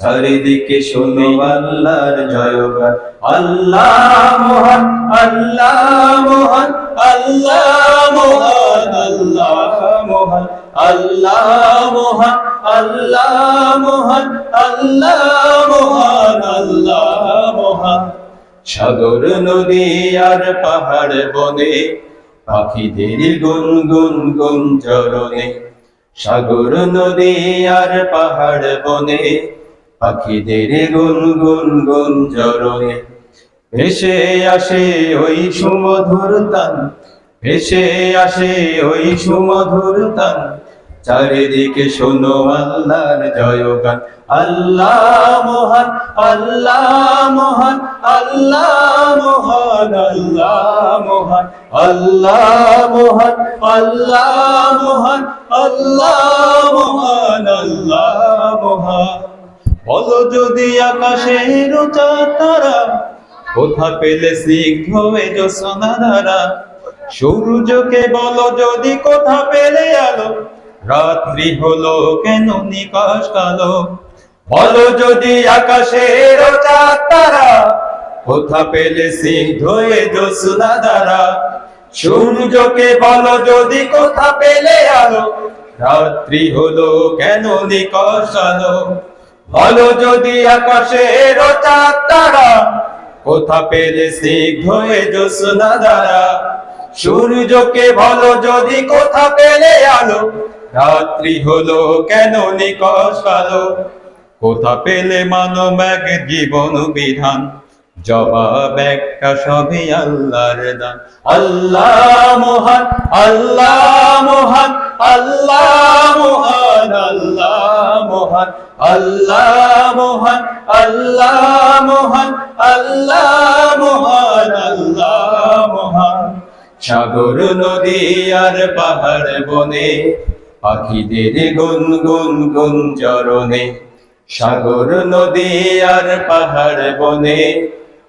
চারিদিকে শোনো আল্লাহর জয়গান। আল্লাহ মহান আল্লাহ মহান আল্লাহ মহান আল্লাহ মহান আল্লাহ মহান আল্লাহ মহান আল্লাহ মহান আল্লাহ মহান। সাগর, নদী আর পাহাড় বনে পাখিদের গুন গুন গুন চরণে। সাগর, নদী আর পাহাড় বনে পাখিদের গুন গুন গুন জরনে ভেসে আসে ওই সুমধুর তান ভেসে আসে ওই সুমধুর তান চারিদিকে শোনো আল্লাহর জয়গান। আল্লাহ মহান আল্লাহ মহান আল্লাহ মহান আল্লাহ মহান আল্লাহ মহান আল্লাহ মহান, আল্লাহ বলো যদি আকাশের উঁচা তারা কোথা পেলে স্নিগ্ধ এ জ্যোৎস্না ধারা সূর্যকে বলো যদি কোথা পেলে আলো? রাত্রি হলো কেন নিকাশ কালো? বলো যদি আকাশের চাঁদ তারা কোথা পেলে সিদ্ধ এ জ্যোৎস্না ধারা সূর্যকে বলো যদি কোথা পেলে আলো? রাত্রি হলো কেন নিকাশ কালো? বলো যদি আকাশের চাঁদ তারা, কোথা পেলে সিদ্ধ হয়ে জোসনা দ্বারা? সূর্যকে ভালো যদি কোথা পেলে আলো? রাত্রি হলো কেন নিকশ আলো? কোথা পেলে মানব এক জীবন বিধান? জবাব একটা সবই আল্লাহর দান। আল্লাহ মহান আল্লাহ মহান আল্লাহ মহান আল্লাহ মহান আল্লাহ মহান আল্লাহ মহান আল্লাহ মহান আল্লাহ মহান। সাগর, নদী আর পাহাড় বনে, পাখিদের গুন গুন গুন চরণে সাগর, নদী আর পাহাড় বনে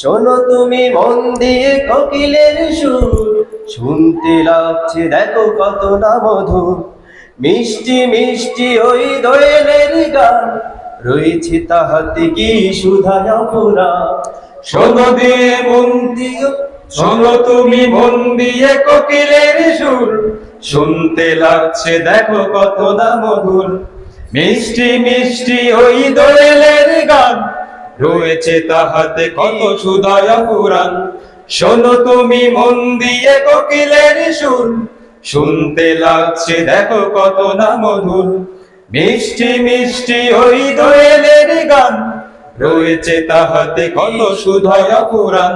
শোনো তুমি মন দিয়ে কোকিলের সুর। শুনতে লাগছে দেখো কত না মধুর। মিষ্টি মিষ্টি ওই দোয়েলের গান। রয়েছে তাহাতে কি সুধায় পুরা শোনো দিয়ে মন দিও শোনো তুমি মন দিয়ে কোকিলের সুর। শুনতে লাগছে দেখো কত না মধুর। মিষ্টি মিষ্টি ওই দোয়েলের গান। রয়েছে তাহাতে কত সুদয় পুরাণ। শোনো তুমি মন দিয়ে কোকিলের সুর। শুনতে লাগছে দেখো কত না মধুর। মিষ্টি মিষ্টি ওই দোয়েলের গান। রয়েছে তাহাতে কত সুধয় পুরাণ।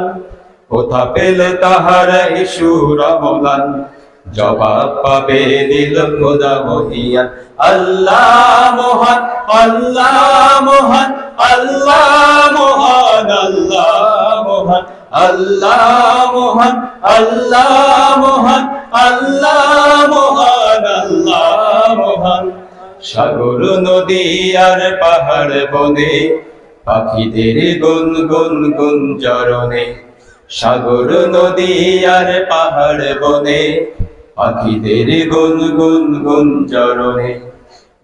কোথা পেলে তাহারা ইসুর অমলান জবাব পাবে দিল খোদা মহিয়ান। আল্লাহ মহান আল্লাহ মহান। আল্লাহ মহান আল্লাহ মহান আল্লাহ মহান আল্লাহ মহান আল্লাহ মহান, আল্লাহ সাগর, নদী আর পাহাড় বনে, পাখিদের গুন গুন গুন চরণে। সাগর, নদী আর পাহাড় বনে, পাখিদের গুন গুন গুন চরণে।